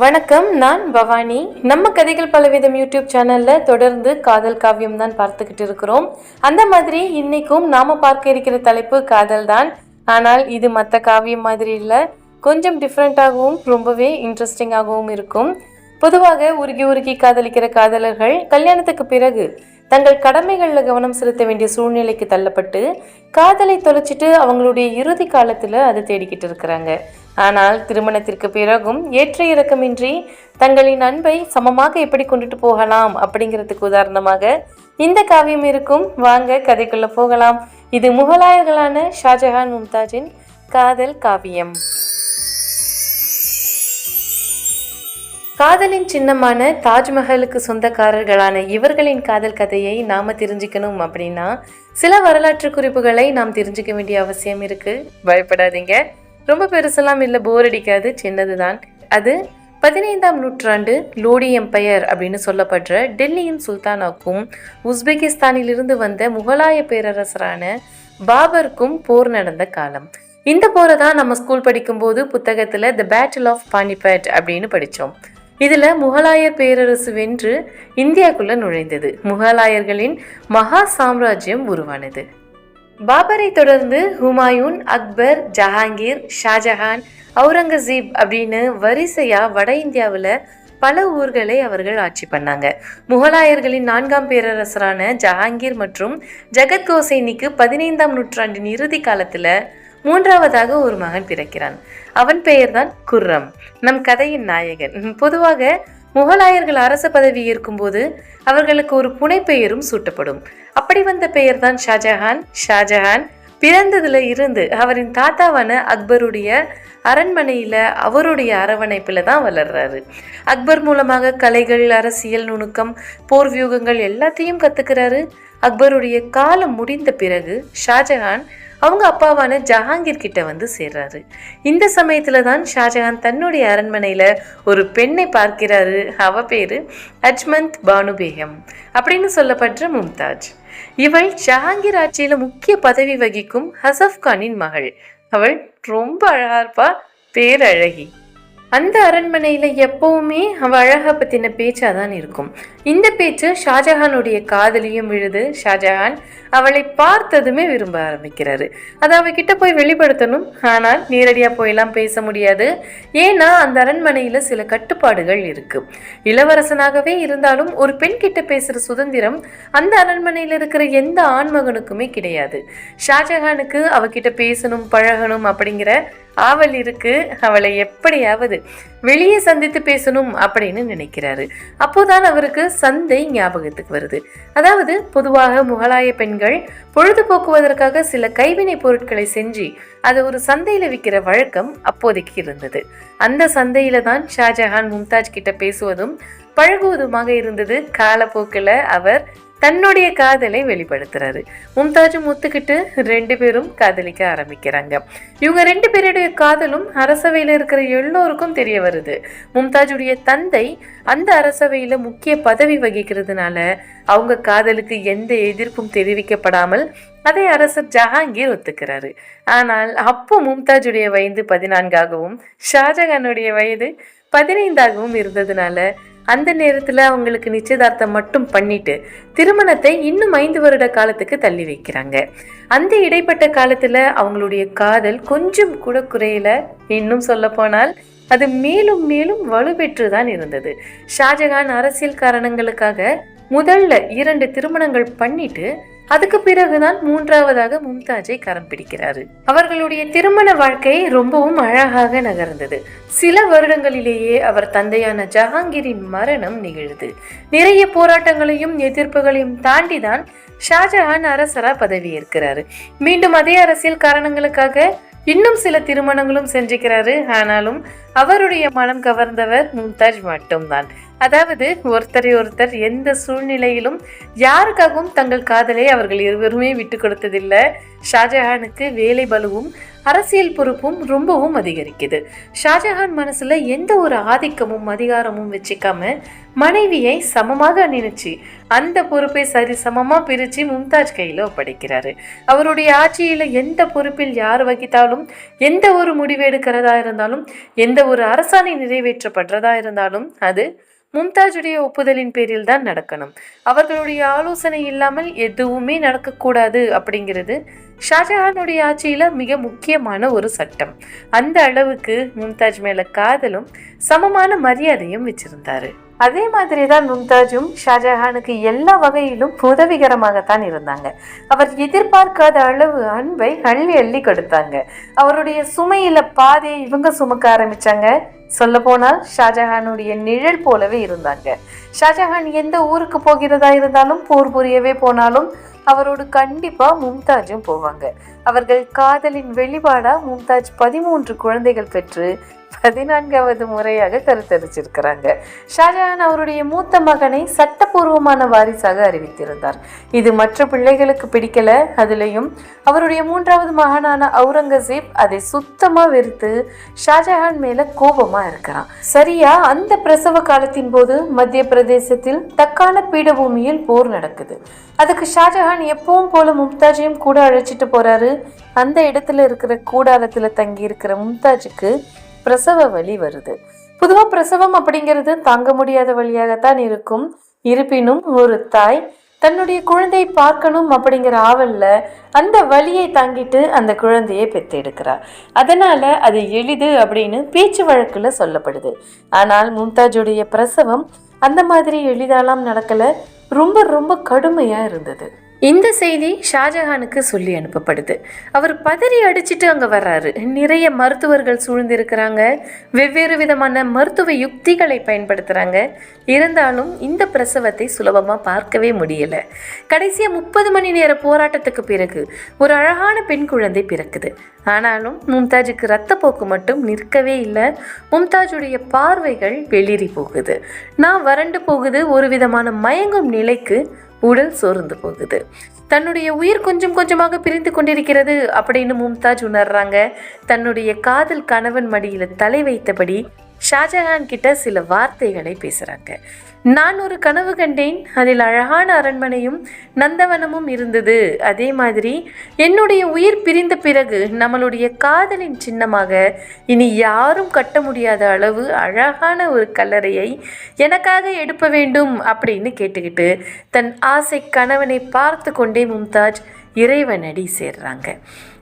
வணக்கம் நான் பவானி. நம்ம கதைகள் பலவிதம் யூடியூப் சேனலில் தொடர்ந்து காதல் காவியம் தான் பார்த்துக்கிட்டு இருக்கிறோம். அந்த மாதிரி இன்னைக்கும் நாம பார்க்க இருக்கிற தலைப்பு காதல் தான். ஆனால் இது மற்ற காவியம் மாதிரி இல்லை. கொஞ்சம் டிஃப்ரெண்ட்டாகவும் ரொம்பவே இன்ட்ரெஸ்டிங்காகவும் இருக்கும். பொதுவாக உருகி உருகி காதலிக்கிற காதலர்கள் கல்யாணத்துக்கு பிறகு தங்கள் கடமைகளில் கவனம் செலுத்த வேண்டிய சூழ்நிலைக்கு தள்ளப்பட்டு காதலை தொலைச்சிட்டு அவங்களுடைய இறுதி காலத்தில் அதை தேடிக்கிட்டு இருக்கிறாங்க. ஆனால் திருமணத்திற்கு பிறகும் ஏற்ற இறக்கமின்றி தங்களின் அன்பை சமமாக எப்படி கொண்டுட்டு போகலாம் அப்படிங்கிறதுக்கு உதாரணமாக இந்த காவியம் இருக்கும். வாங்க கதைக்குள்ள போகலாம். இது முகலாயர்களான ஷாஜஹான் மும்தாஜின் காதல் காவியம். காதலின் சின்னமான தாஜ்மஹலுக்கு சொந்தக்காரர்களான இவர்களின் காதல் கதையை நாம தெரிஞ்சுக்கணும் அப்படின்னா சில வரலாற்று குறிப்புகளை நாம் தெரிஞ்சுக்க வேண்டிய அவசியம் இருக்கு. பயப்படாதீங்க. ரொம்ப பெருசெல்லாம் இல்லை போர் அடிக்காது சின்னதுதான். அது பதினைந்தாம் நூற்றாண்டு லோடி எம்பையர் அப்படின்னு சொல்லப்படுற டெல்லியின் சுல்தானாக்கும் உஸ்பெகிஸ்தானிலிருந்து வந்த முகலாய பேரரசரான பாபருக்கும் போர் நடந்த காலம். இந்த போரை தான் நம்ம ஸ்கூல் படிக்கும்போது புத்தகத்தில் த பேட்டில் ஆஃப் பானிபேட் அப்படின்னு படித்தோம் இதில் முகலாயர் பேரரசு வென்று இந்தியாக்குள்ளே நுழைந்தது. முகலாயர்களின் மகா சாம்ராஜ்யம் உருவானது. பாபரை தொடர்ந்து ஹுமாயூன் அக்பர் ஜஹாங்கீர் ஷாஜஹான் அவுரங்கசீப் அப்படின்னு வரிசையா வட இந்தியாவில் பல ஊர்களை அவர்கள் ஆட்சி பண்ணாங்க. முகலாயர்களின் நான்காம் பேரரசரான ஜஹாங்கீர் மற்றும் ஜகத் கோசைனிக்கு பதினைந்தாம் நூற்றாண்டின் இறுதி காலத்துல மூன்றாவதாக ஒரு மகன் பிறக்கிறான். அவன் பெயர்தான் குர்ரம். நம் கதையின் நாயகன். பொதுவாக முகலாயர்கள் அரச பதவி ஏற்கும்போது அவர்களுக்கு ஒரு புனை பெயரும் சூட்டப்படும். அப்படி வந்த பெயர் தான் ஷாஜஹான். ஷாஜஹான் பிறந்ததுல இருந்து அவரின் தாத்தாவான அக்பருடைய அரண்மனையில அவருடைய அரவணைப்புல தான் வளர்றாரு. அக்பர் மூலமாக கலைகள் அரசியல் நுணுக்கம் போர் வியூகங்கள் எல்லாத்தையும் கத்துக்கிறாரு. அக்பருடைய காலம் முடிந்த பிறகு ஷாஜஹான் அவங்க அப்பாவான ஜஹாங்கீர் கிட்ட வந்து சேர்றாரு. இந்த சமயத்துல தான் ஷாஜஹான் தன்னுடைய அரண்மனையில ஒரு பெண்ணை பார்க்கிறாரு. அவ பேரு அஜ்மந்த் பானு பேகம் அப்படின்னு சொல்லப்படுற மும்தாஜ். இவள் ஜஹாங்கீர் ஆட்சியில முக்கிய பதவி வகிக்கும் ஹசப் கானின் மகள். அவள் ரொம்ப அழகா இருப்பா பேரழகி. அந்த அரண்மனையில் எப்பவுமே அவள் அழகை பற்றின பேச்சாக தான் இருக்கும். இந்த பேச்சு ஷாஜஹானுடைய காதலியும் விழுது. ஷாஜஹான் அவளை பார்த்ததுமே விரும்ப ஆரம்பிக்கிறாரு. அதை அவகிட்ட போய் வெளிப்படுத்தணும். ஆனால் நேரடியாக போயெல்லாம் பேச முடியாது. ஏன்னா அந்த அரண்மனையில் சில கட்டுப்பாடுகள் இருக்கு. இளவரசனாகவே இருந்தாலும் ஒரு பெண் கிட்ட பேசுகிற சுதந்திரம் அந்த அரண்மனையில் இருக்கிற எந்த ஆண்மகனுக்குமே கிடையாது. ஷாஜஹானுக்கு அவகிட்ட பேசணும் பழகணும் அப்படிங்கிற ஆவல் இருக்கு. அவளை எப்படியாவது வெளியே சந்தித்து பேசணும் அப்படின்னு நினைக்கிறாரு. அப்போதான் அவருக்கு சந்தை ஞாபகத்துக்கு வருது. அதாவது பொதுவாக முகலாய பெண்கள் பொழுதுபோக்குவதற்காக சில கைவினை பொருட்களை செஞ்சு அதை ஒரு சந்தையில விற்கிற வழக்கம் அப்போதைக்கு இருந்தது. அந்த சந்தையில தான் ஷாஜஹான் மும்தாஜ் கிட்ட பேசுவதும் பழகுவதுமாக இருந்தது. காலப்போக்கில் அவர் தன்னுடைய காதலை வெளிப்படுத்துறாரு. மும்தாஜும் ஒத்துக்கிட்டு ரெண்டு பேரும் காதலிக்க ஆரம்பிக்கிறாங்க. இவங்க ரெண்டு பேருடைய காதலும் அரசவையில் இருக்கிற எல்லோருக்கும் தெரிய வருது. மும்தாஜுடைய தந்தை அந்த அரசவையில் முக்கிய பதவி வகிக்கிறதுனால அவங்க காதலுக்கு எந்த எதிர்ப்பும் தெரிவிக்கப்படாமல் அதை அரசர் ஜஹாங்கீர் ஒத்துக்கிறாரு. ஆனால் அப்போ மும்தாஜுடைய வயது பதினான்காகவும் ஷாஜஹானுடைய வயது பதினைந்தாகவும் இருந்ததுனால அந்த நேரத்தில் அவங்களுக்கு நிச்சயதார்த்தம் மட்டும் பண்ணிட்டு திருமணத்தை இன்னும் ஐந்து வருட காலத்துக்கு தள்ளி வைக்கிறாங்க. அந்த இடைப்பட்ட காலத்தில் அவங்களுடைய காதல் கொஞ்சம் கூட குறையல. இன்னும் சொல்ல போனால் அது மேலும் மேலும் வலுப்பெற்று தான் இருந்தது. ஷாஜகான் அரசியல் காரணங்களுக்காக முதல்ல இரண்டு திருமணங்கள் பண்ணிட்டு அதுக்கு பிறகுதான் மூன்றாவதாக மும்தாஜை கரம் பிடிக்கிறாரு. அவர்களுடைய திருமண வாழ்க்கை ரொம்பவும் அழகாக நகர்ந்தது. சில வருடங்களிலேயே அவர் தந்தையான ஜஹாங்கீரின் மரணம் நிகழ்து நிறைய போராட்டங்களையும் எதிர்ப்புகளையும் தாண்டிதான் ஷாஜஹான் அரசரா பதவியேற்கிறாரு. மீண்டும் அதே அரசியல் காரணங்களுக்காக இன்னும் சில திருமணங்களும் செஞ்சுக்கிறாரு. ஆனாலும் அவருடைய மனம் கவர்ந்தவர் மும்தாஜ் மட்டும்தான். அதாவது ஒருத்தரை ஒருத்தர் எந்த சூழ்நிலையிலும் யாருக்காகவும் தங்கள் காதலை அவர்கள் இருவருமே விட்டு கொடுத்ததில்லை. ஷாஜஹானுக்கு வேலை பலுவும் அரசியல் பொறுப்பும் ரொம்பவும் அதிகரிக்குது. ஷாஜஹான் மனசுல எந்த ஒரு ஆதிக்கமும் அதிகாரமும் வச்சுக்காம மனைவியை சமமாக நினைச்சு அந்த பொறுப்பை சரி சமமா பிரிச்சு மும்தாஜ் கையில ஒப்படைக்கிறாரு. அவருடைய ஆட்சியில எந்த பொறுப்பில் யார் வகித்தாலும் எந்த ஒரு முடிவு எடுக்கிறதா இருந்தாலும் எந்த ஒரு அரசாணை நிறைவேற்றப்படுறதா இருந்தாலும் அது மும்தாஜுடைய ஒப்புதலின் பேரில் தான் நடக்கணும். அவர்களுடைய ஆலோசனை இல்லாமல் எதுவுமே நடக்கக்கூடாது அப்படிங்கிறது ஷாஜஹானுடைய ஆட்சியில் மிக முக்கியமான ஒரு சட்டம். அந்த அளவுக்கு மும்தாஜ் மேல காதலும் சமமான மரியாதையும் வச்சிருந்தாரு. அதே மாதிரி தான் மும்தாஜும் ஷாஜஹானுக்கு எல்லா வகையிலும் உதவிகரமாகத்தான் இருந்தாங்க. அவர் எதிர்பார்க்காத அளவு அன்பை அள்ளி அள்ளி கொடுத்தாங்க. அவருடைய சுமையில பாதையை இவங்க சுமக்க ஆரம்பிச்சாங்க. சொல்ல போனால் ஷாஜஹானுடைய நிழல் போலவே இருந்தாங்க. ஷாஜஹான் எந்த ஊருக்கு போகிறதா இருந்தாலும் போர் புரியவே போனாலும் அவரோடு கண்டிப்பா மும்தாஜும் போவாங்க. அவர்கள் காதலின் வெளிப்பாடா மும்தாஜ் பதிமூன்று குழந்தைகள் பெற்று பதினான்காவது முறையாக கருத்தரிச்சிருக்கிறாங்க. ஷாஜஹான் அவருடைய மூத்த மகனை சட்டப்பூர்வமான வாரிசாக அறிவித்திருந்தார். இது மற்ற பிள்ளைகளுக்கு பிடிக்கல. அதுலேயும் அவருடைய மூன்றாவது மகனான அவுரங்கசீப் அதை சுத்தமா வெறுத்து ஷாஜஹான் மேல கோபமா இருக்கிறான். சரியா அந்த பிரசவ காலத்தின் போது மத்திய பிரதேசத்தில் தக்கான பீடபூமியில் போர் நடக்குது. அதுக்கு ஷாஜஹான் எப்பவும் போல மும்தாஜையும் கூட அழைச்சிட்டு போறாரு. அந்த இடத்துல இருக்கிற கூடாரத்துல தங்கி இருக்கிற மும்தாஜுக்கு பிரசவ வலி வருது. பொதுவாக பிரசவம் அப்படிங்கிறது தாங்க முடியாத வழியாகத்தான் இருக்கும். இருப்பினும் ஒரு தாய் தன்னுடைய குழந்தையை பார்க்கணும் அப்படிங்கிற ஆவல்ல அந்த வலியை தாங்கிட்டு அந்த குழந்தையை பெற்றெடுக்கிறார் அதனால அது எளிது அப்படின்னு பேச்சு வழக்கில் சொல்லப்படுது. ஆனால் மும்தாஜுடைய பிரசவம் அந்த மாதிரி எளிதாலாம் நடக்கல. ரொம்ப ரொம்ப கடுமையாக இருந்தது. இந்த செய்தி ஷாஜஹானுக்கு சொல்லி அனுப்பப்படுது. அவர் பதறி அடிச்சிட்டு அங்கே வர்றாரு. நிறைய மருத்துவர்கள் சூழ்ந்திருக்கிறாங்க. வெவ்வேறு விதமான மருத்துவ யுக்திகளை பயன்படுத்துகிறாங்க இருந்தாலும் இந்த பிரசவத்தை சுலபமாக பார்க்கவே முடியல. கடைசியாக முப்பது மணி நேர போராட்டத்துக்கு பிறகு ஒரு அழகான பெண் குழந்தை பிறக்குது. ஆனாலும் மும்தாஜுக்கு ரத்தப்போக்கு மட்டும் நிற்கவே இல்லை. மும்தாஜுடைய பார்வைகள் வெளிரி போகுது. நான் வறண்டு போகுது ஒரு விதமான மயங்கும் நிலைக்கு உடல் சோர்ந்து போகுது. தன்னுடைய உயிர் கொஞ்சம் கொஞ்சமாக பிரிந்து கொண்டிருக்கிறது அப்படின்னு மும்தாஜ் உணர்றாங்க. தன்னுடைய காதல் கணவன் மடியில் தலை வைத்தபடி ஷாஜஹான் கிட்ட சில வார்த்தைகளை பேசுகிறாங்க நான் ஒரு கனவு கண்டேன். அதில் அழகான அரண்மனையும் நந்தவனமும் இருந்தது. அதே மாதிரி என்னுடைய உயிர் பிரிந்த பிறகு நம்மளுடைய காதலின் சின்னமாக இனி யாரும் கட்ட முடியாத அளவு அழகான ஒரு கல்லறையை எனக்காக எடுப்ப வேண்டும் அப்படின்னு கேட்டுக்கிட்டு தன் ஆசை கணவனை பார்த்து கொண்டே மும்தாஜ் இறைவனடி சேர்றாங்க.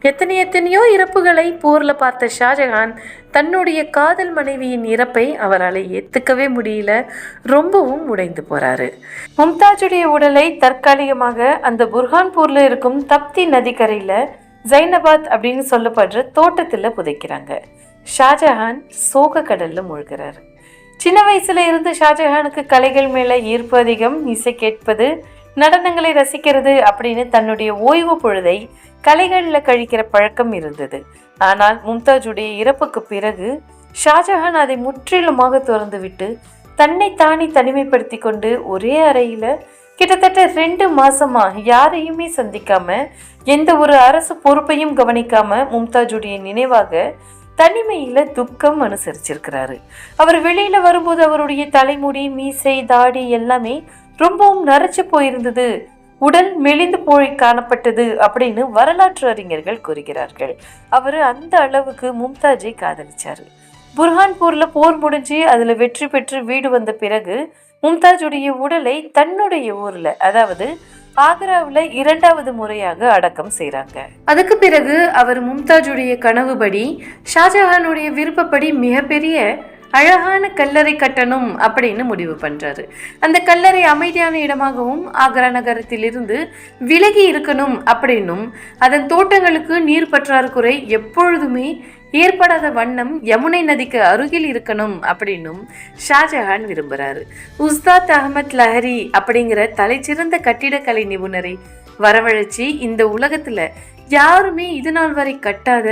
எத்தனை எத்தனையோ இறப்புகளை போரில் பார்த்த ஷாஜஹான் தன்னுடைய காதல் மனைவியின் இறப்பை அவரால் ஏற்றுக்கவே முடியல. ரொம்பவும் உடைந்து போகிறாரு மும்தாஜுடைய உடலை தற்காலிகமாக அந்த புர்ஹான்பூரில் இருக்கும் தப்தி நதிக்கரையில் ஜைனபாத் அப்படின்னு சொல்லப்படுற தோட்டத்தில் புதைக்கிறாங்க. ஷாஜஹான் சோக கடலில் மூழ்கிறாரு. சின்ன வயசுல இருந்து ஷாஜஹானுக்கு கலைகள் மேல ஈர்ப்பு அதிகம் இசை கேட்பது நடனங்களை ரசிக்கிறது அப்படின்னு தன்னுடைய ஓய்வு பொழுதை கலைகளில் கழிக்கிற பழக்கம் இருந்தது. ஆனால் மும்தாஜுடைய இறப்புக்கு பிறகு ஷாஜஹான் அதை முற்றிலுமாக திறந்துவிட்டு தன்னை தானே தனிமைப்படுத்தி கொண்டு ஒரே அறையில் கிட்டத்தட்ட ரெண்டு மாசமா யாரையுமே சந்திக்காம எந்த ஒரு அரசு பொறுப்பையும் கவனிக்காம மும்தாஜுடைய நினைவாக தனிமையில துக்கம் அனுசரிச்சிருக்கிறாரு. அவர் வெளியில வரும்போது அவருடைய தலைமுடி மீசை தாடி எல்லாமே ரொம்பவும் நரைச்சு போயிருந்தது. உடல் மெலிந்து போய் காணப்பட்டது அப்படின்னு வரலாற்று அறிஞர்கள் கூறுகிறார்கள். அவர் அந்த அளவுக்கு மும்தாஜை காதலிச்சாரு. புர்ஹான்பூர்ல போர் முடிஞ்சு அதுல வெற்றி பெற்று வீடு வந்த பிறகு மும்தாஜுடைய உடலை தன்னுடைய ஊர்ல அதாவது ஆக்ராவில் இரண்டாவது முறையாக அடக்கம் செய்கிறாங்க அதுக்கு பிறகு அவர் மும்தாஜுடைய கனவுபடி ஷாஜஹானுடைய விருப்பப்படி மிகப்பெரிய அழகான கல்லறை கட்டணும் அப்படின்னு முடிவு பண்றாரு. அந்த கல்லறை அமைதியான இடமாகவும் ஆக்ரா நகரத்திலிருந்து விலகி இருக்கணும் அப்படின்னும் அதன் தோட்டங்களுக்கு நீர் பற்றாக்குறை எப்பொழுதுமே ஏற்படாத வண்ணம் யமுனை நதிக்கு அருகில் இருக்கணும் அப்படின்னும் ஷாஜஹான் விரும்புகிறாரு உஸ்தாத் அகமத் லஹரி அப்படிங்கிற தலைச்சிறந்த கட்டிடக்கலை நிபுணரை வரவழைச்சி இந்த உலகத்துல யாருமே இது நாள் வரை கட்டாத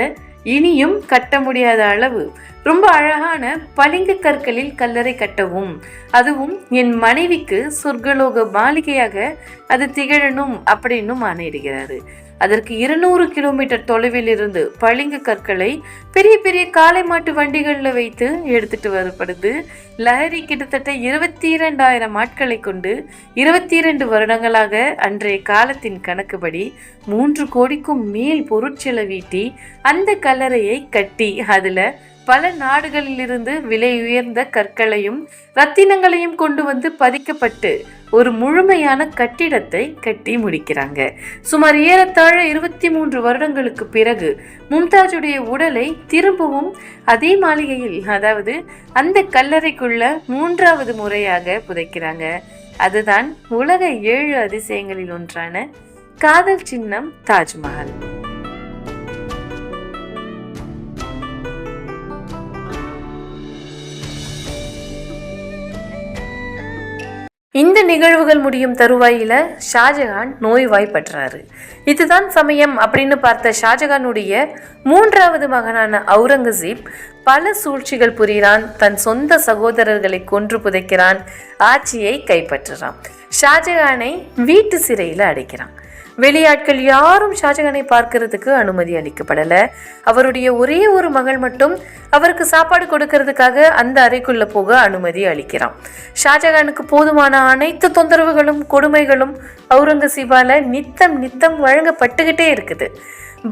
இனியும் கட்ட முடியாத அளவு ரொம்ப அழகான பளிங்கு கற்களில் கல்லறை கட்டவும். அதுவும் என் மனைவிக்கு சொர்க்கலோக மாளிகையாக அது திகழணும் அப்படின்னும் ஆணையிடுகிறாரு. அதற்கு இருநூறு கிலோமீட்டர் தொலைவில் இருந்து பளிங்கு கற்களை பெரிய பெரிய காளை மாட்டு வண்டிகளில் வைத்து எடுத்துட்டு வரப்படுது. லஹரி கிட்டத்தட்ட இருபத்தி இரண்டாயிரம் ஆட்களை கொண்டு இருபத்தி இரண்டு வருடங்களாக அன்றைய காலத்தின் கணக்குப்படி மூன்று கோடிக்கும் மேல் பொருட்செலவீட்டி அந்த கல்லறையை கட்டி அதில் பல நாடுகளிலிருந்து விலை உயர்ந்த கற்களையும் ரத்தினங்களையும் கொண்டு வந்து பதிக்கப்பட்டு ஒரு முழுமையான கட்டிடத்தை கட்டி முடிக்கிறாங்க. சுமார் ஏறத்தாழ இருபத்தி மூன்று வருடங்களுக்கு பிறகு மும்தாஜுடைய உடலை திரும்பவும் அதே மாளிகையில் அதாவது அந்த கல்லறைக்குள்ள மூன்றாவது முறையாக புதைக்கிறாங்க. அதுதான் உலக ஏழு அதிசயங்களில் ஒன்றான காதல் சின்னம் தாஜ்மஹால். இந்த நிகழ்வுகள் முடியும் தருவாயில ஷாஜகான் நோய்வாய்ப்பற்றாரு. இதுதான் சமயம் அப்படின்னு பார்த்த ஷாஜகானுடைய மூன்றாவது மகனான அவுரங்கசீப் பல சூழ்ச்சிகள் புரிகிறான் தன் சொந்த சகோதரர்களை கொன்று புதைக்கிறான் ஆட்சியை கைப்பற்றுறான் ஷாஜகானை வீட்டு சிறையில் அடைக்கிறான். வெளியாட்கள் யாரும் ஷாஜகானை பார்க்கறதுக்கு அனுமதி அளிக்கப்படல. அவருடைய ஒரே ஒரு மகள் மட்டும் அவருக்கு சாப்பாடு கொடுக்கறதுக்காக அந்த அறைக்குள்ள போக அனுமதி அளிக்கிறான். ஷாஜகானுக்கு போதுமான அனைத்து தொந்தரவுகளும் கொடுமைகளும் அவுரங்கசீபால நித்தம் நித்தம் வழங்கப்பட்டுக்கிட்டே இருக்குது.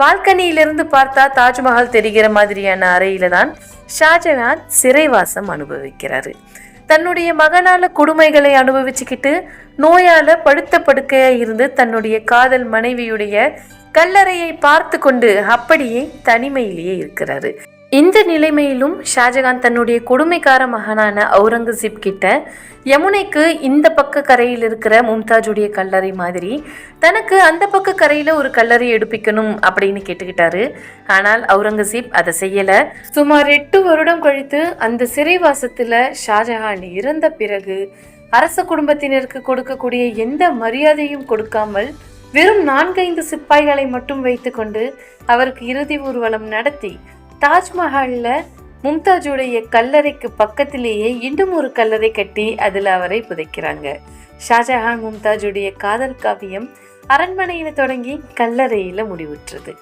பால்கனியிலிருந்து பார்த்தா தாஜ்மஹால் தெரிகிற மாதிரியான அறையில தான் ஷாஜகான் சிறைவாசம் அனுபவிக்கிறாரு. தன்னுடைய மகனால கொடுமைகளை அனுபவிச்சுக்கிட்டு நோயால படுத்த படுக்கையா இருந்து தன்னுடைய காதல் மனைவியுடைய கல்லறையை பார்த்து கொண்டு அப்படியே தனிமையிலேயே இருக்கிறாரு. இந்த நிலைமையிலும் ஷாஜகான் தன்னுடைய கொடுமைக்கார மகனான அவுரங்கசீப் கிட்ட யமுனைக்கு இந்த பக்க கரையில் இருக்கிற மும்தாஜுடைய கல்லறை மாதிரி தனக்கு அந்த பக்க கரையில் ஒரு கல்லறை எடுப்பிக்கணும் அப்படின்னு கேட்டுக்கிட்டாரு. ஆனால் அவுரங்கசீப் அதை செய்யலை. சுமார் எட்டு வருடம் கழித்து அந்த சிறைவாசத்தில் ஷாஜஹான் இறந்த பிறகு அரச குடும்பத்தினருக்கு கொடுக்கக்கூடிய எந்த மரியாதையும் கொடுக்காமல் வெறும் நான்கைந்து சிப்பாய்களை மட்டும் வைத்துக்கொண்டு அவருக்கு இறுதி ஊர்வலம் நடத்தி தாஜ்மஹாலில் மும்தாஜுடைய கல்லறைக்கு பக்கத்திலேயே இன்னும் ஒரு கல்லறை கட்டி அதில் அவரை புதைக்கிறாங்க. ஷாஜஹான் மும்தாஜுடைய காதல் காவியம் அரண்மனையில் தொடங்கி கல்லறையில முடிவுற்றது.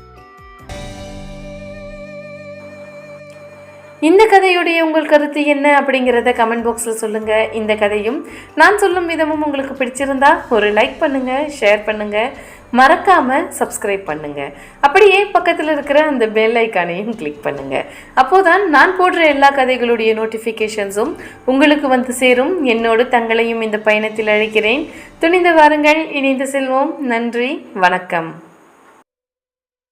இந்த கதையுடைய உங்கள் கருத்து என்ன அப்படிங்கிறத கமெண்ட் பாக்ஸில் சொல்லுங்கள் இந்த கதையும் நான் சொல்லும் விதமும் உங்களுக்கு பிடிச்சிருந்தா ஒரு லைக் பண்ணுங்கள் ஷேர் பண்ணுங்கள் மறக்காமல் சப்ஸ்கிரைப் பண்ணுங்கள் அப்படியே பக்கத்தில் இருக்கிற அந்த பெல் ஐக்கானையும் கிளிக் பண்ணுங்கள் அப்போதான் நான் போடுற எல்லா கதைகளுடைய நோட்டிஃபிகேஷன்ஸும் உங்களுக்கு வந்து சேரும். என்னோடு தங்களையும் இந்த பயணத்தில் அழைக்கிறேன். துணிந்து வாருங்கள். இணைந்து செல்வோம். நன்றி. வணக்கம்.